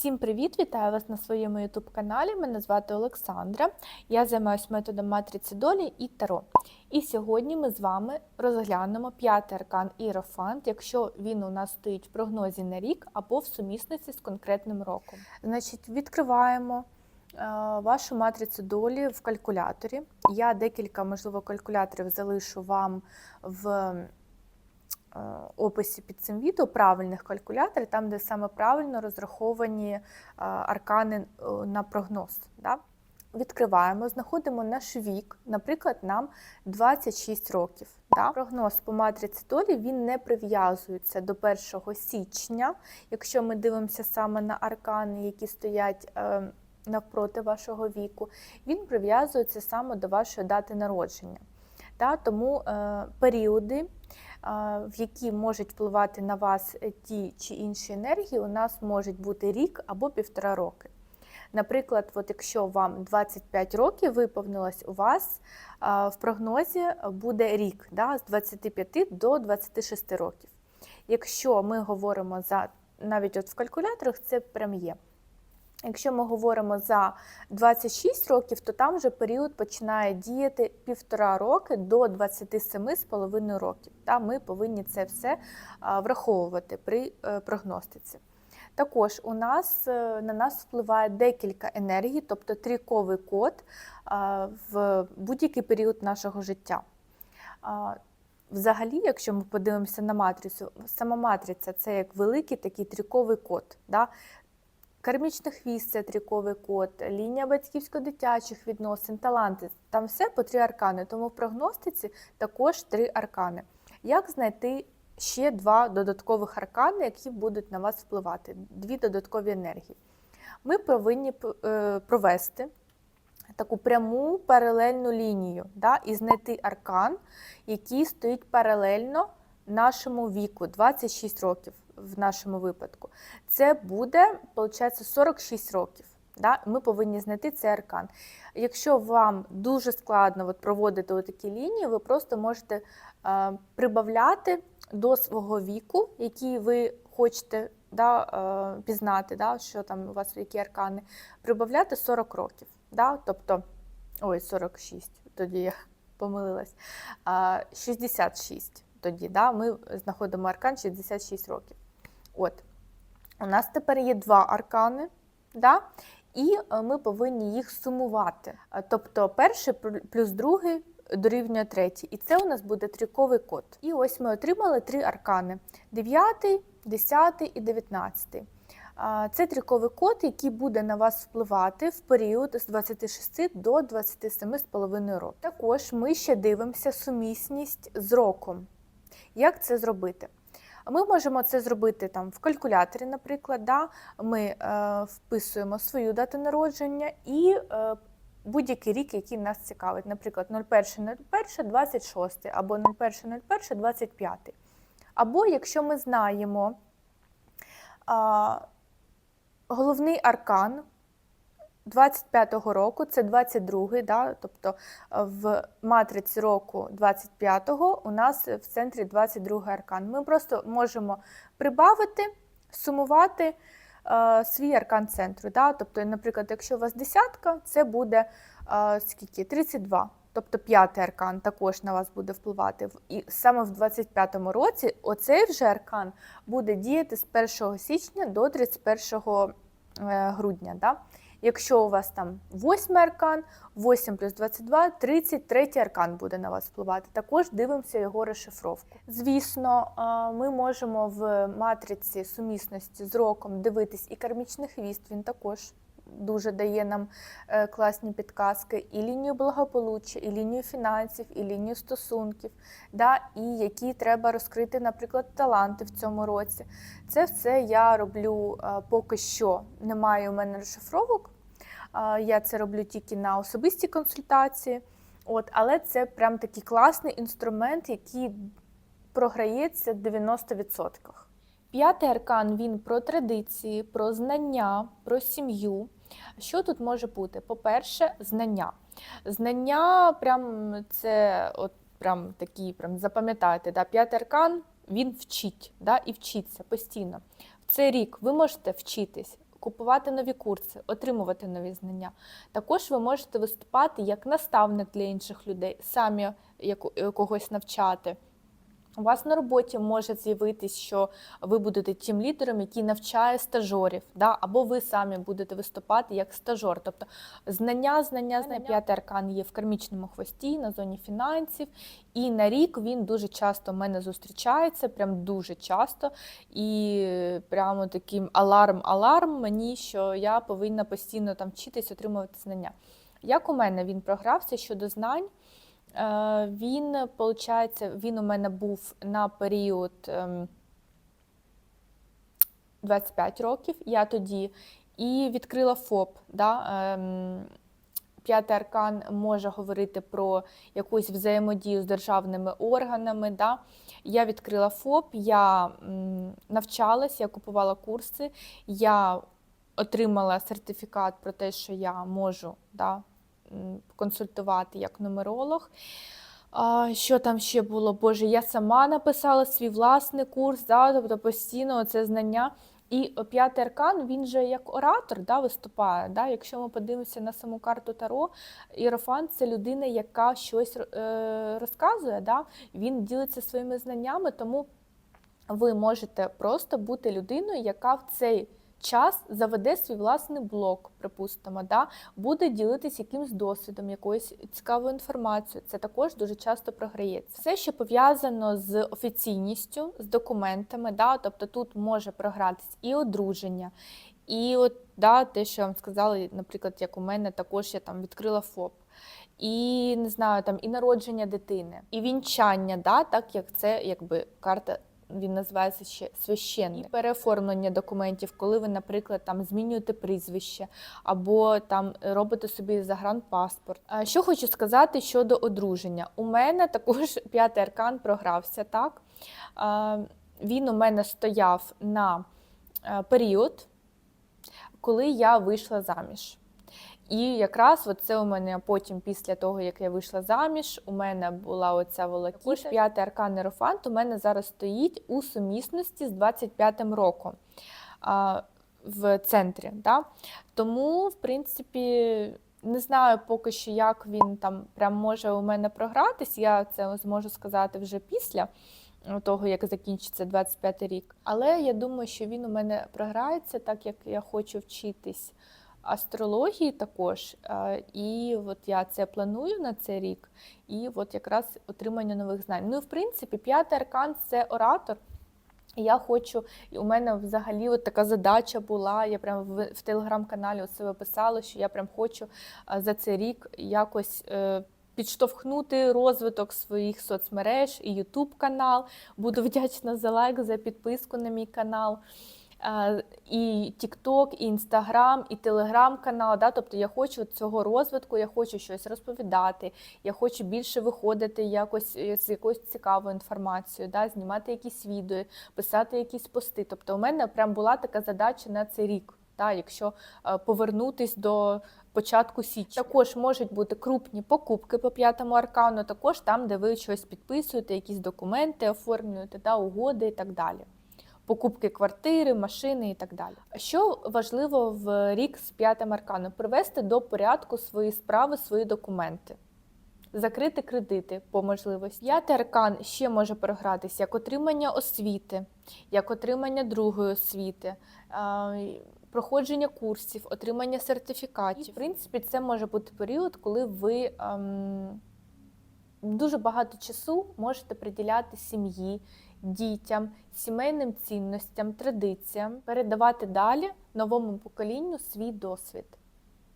Всім привіт! Вітаю вас на своєму youtube каналі. Мене звати Олександра. Я займаюся методом матриці долі і таро. І сьогодні ми з вами розглянемо п'ятий аркан Іерофант, якщо він у нас стоїть в прогнозі на рік або в сумісниці з конкретним роком. Значить, відкриваємо е, вашу матрицю долі в калькуляторі. Я декілька, можливо, калькуляторів залишу вам в описі під цим відео правильних калькуляторів, там, де саме правильно розраховані е, аркани е, на прогноз. Да? Відкриваємо, знаходимо наш вік, наприклад, нам 26 років. Да? Прогноз по матриці долі він не прив'язується до 1 січня, якщо ми дивимося саме на аркани, які стоять е, навпроти вашого віку, він прив'язується саме до вашої дати народження. Да? Тому е, періоди в які можуть впливати на вас ті чи інші енергії, у нас можуть бути рік або півтора роки. Наприклад, от якщо вам 25 років виповнилось у вас в прогнозі буде рік да, з 25 до 26 років. Якщо ми говоримо за навіть от в калькуляторах, це прям є. Якщо ми говоримо за 26 років, то там вже період починає діяти півтора роки до 27,5 років. Та ми повинні це все враховувати при е, прогностиці. Також у нас е, на нас впливає декілька енергій, тобто трійковий код в будь-який період нашого життя. Взагалі, якщо ми подивимося на матрицю, сама матриця це як великий такий трійковий код. Да? Кармічний хвіст це тріковий код, лінія батьківсько-дитячих відносин, таланти. Там все по три аркани. Тому в прогностиці також три аркани. Як знайти ще два додаткових аркани, які будуть на вас впливати? Дві додаткові енергії. Ми повинні е, провести таку пряму паралельну лінію да, і знайти аркан, який стоїть паралельно нашому віку 26 років в нашому випадку, це буде, виходить, 46 років. Да? Ми повинні знайти цей аркан. Якщо вам дуже складно от, проводити такі лінії, ви просто можете е, прибавляти до свого віку, який ви хочете да, е, пізнати, да, що там у вас які аркани, прибавляти 40 років. Да? Тобто, ой, 46, тоді я помилилась, е, 66 тоді да, ми знаходимо аркан 66 років. От. У нас тепер є два аркани, да? і е, ми повинні їх сумувати. Е, тобто перший плюс другий дорівнює третій. І це у нас буде тріковий код. І ось ми отримали три аркани: 9, 10 і 19. Це тріковий код, який буде на вас впливати в період з 26 до 27,5 років. Також ми ще дивимося сумісність з роком. Як це зробити? Ми можемо це зробити там в калькуляторі, наприклад. Да? Ми е, вписуємо свою дату народження і е, будь-який рік, який нас цікавить, наприклад, 01.01.26 або 01.01.25. Або якщо ми знаємо е, головний аркан 25-го року, це 22-й, да, тобто е, в матриці року 25-го у нас в центрі 22-й аркан. Ми просто можемо прибавити, сумувати е, свій аркан центру. Да? Тобто, наприклад, якщо у вас десятка, це буде е, скільки? 32. Тобто п'ятий аркан також на вас буде впливати. І саме в 25-му році оцей вже аркан буде діяти з 1 січня до 31 е, грудня. Да? Якщо у вас там 8 аркан, 8 плюс 22, 33 аркан буде на вас впливати. Також дивимося його розшифровку. Звісно, ми можемо в матриці сумісності з роком дивитись і кармічний хвіст, він також. Дуже дає нам е, класні підказки, і лінію благополуччя, і лінію фінансів, і лінію стосунків, да, і які треба розкрити, наприклад, таланти в цьому році. Це все я роблю е, поки що. Немає у мене розшифровок. Я це роблю тільки на особисті консультації. От, Але це прям такий класний інструмент, який програється в 90%. П'ятий аркан він про традиції, про знання, про сім'ю. Що тут може бути? По-перше, знання. Знання, прям це от прям такі, прям запам'ятайте, да? п'ятий аркан він вчить да? і вчиться постійно. В цей рік ви можете вчитись купувати нові курси, отримувати нові знання. Також ви можете виступати як наставник для інших людей, самі е, когось навчати. У вас на роботі може з'явитись, що ви будете тим лідером, який навчає стажорів, да? або ви самі будете виступати як стажор. Тобто знання, знання, знання. П'ятий аркан є в кармічному хвості на зоні фінансів, і на рік він дуже часто в мене зустрічається, прям дуже часто. І прямо таким аларм-аларм мені, що я повинна постійно там вчитись, отримувати знання. Як у мене він програвся щодо знань? Е, Він, виходить, він у мене був на період ем, 25 років. Я тоді і відкрила ФОП. Да? ем, П'ятий аркан може говорити про якусь взаємодію з державними органами. Да? Я відкрила ФОП, я навчалась, я купувала курси, я отримала сертифікат про те, що я можу да, консультувати як нумеролог. Що там ще було? Боже, я сама написала свій власний курс, да, тобто постійно це знання. І п'ятий аркан, він же як оратор да, виступає. Да? Якщо ми подивимося на саму карту Таро, Іерофант – це людина, яка щось е, розказує, да? він ділиться своїми знаннями, тому ви можете просто бути людиною, яка в цей час заведе свій власний блог, припустимо, да? буде ділитись якимсь досвідом, якоюсь цікавою інформацією. Це також дуже часто програється. Все, що пов'язано з офіційністю, з документами, да? тобто тут може програтись і одруження, і от да, те, що вам сказала, наприклад, як у мене також я там відкрила ФОП. І не знаю, там і народження дитини, і вінчання, да, так як це якби карта він називається ще священник. І переоформлення документів, коли ви, наприклад, там змінюєте прізвище або там робите собі загранпаспорт. Що хочу сказати щодо одруження. У мене також п'ятий аркан програвся так. Він у мене стояв на е, період, коли я вийшла заміж. І якраз от це у мене потім, після того, як я вийшла заміж, у мене була оця волокіта. П'ятий аркан Ерофант у мене зараз стоїть у сумісності з 25-м роком а, в центрі. Да? Тому, в принципі, не знаю поки що, як він там прям може у мене програтись. Я це зможу сказати вже після. Того, як закінчиться 25 рік. Але я думаю, що він у мене програється, так як я хочу вчитись астрології також. Е, І от я це планую на цей рік, і от якраз отримання нових знань. Ну, в принципі, п'ятий аркан це оратор. Я хочу, і у мене взагалі от така задача була. Я прямо в, в телеграм-каналі у себе писала, що я прям хочу е, за цей рік якось. е, Підштовхнути розвиток своїх соцмереж і Ютуб канал. Буду вдячна за лайк, за підписку на мій канал. Е, І TikTok, і Instagram, і Telegram-канал. Да? Тобто я хочу цього розвитку, я хочу щось розповідати, я хочу більше виходити якось е, з якоюсь цікавою інформацією, да? знімати якісь відео, писати якісь пости. Тобто, у мене прям була така задача на цей рік. Та, якщо е, повернутись до початку січня. Також можуть бути крупні покупки по п'ятому аркану, також там, де ви щось підписуєте, якісь документи оформлюєте, та, угоди і так далі. Покупки квартири, машини і так далі. Що важливо в рік з п'ятим арканом? Привести до порядку свої справи, свої документи. Закрити кредити по можливості. П'ятий аркан ще може програтися як отримання освіти, як отримання другої освіти, проходження курсів, отримання сертифікатів. І, в принципі, це може бути період, коли ви ем, дуже багато часу можете приділяти сім'ї, дітям, сімейним цінностям, традиціям, передавати далі новому поколінню свій досвід.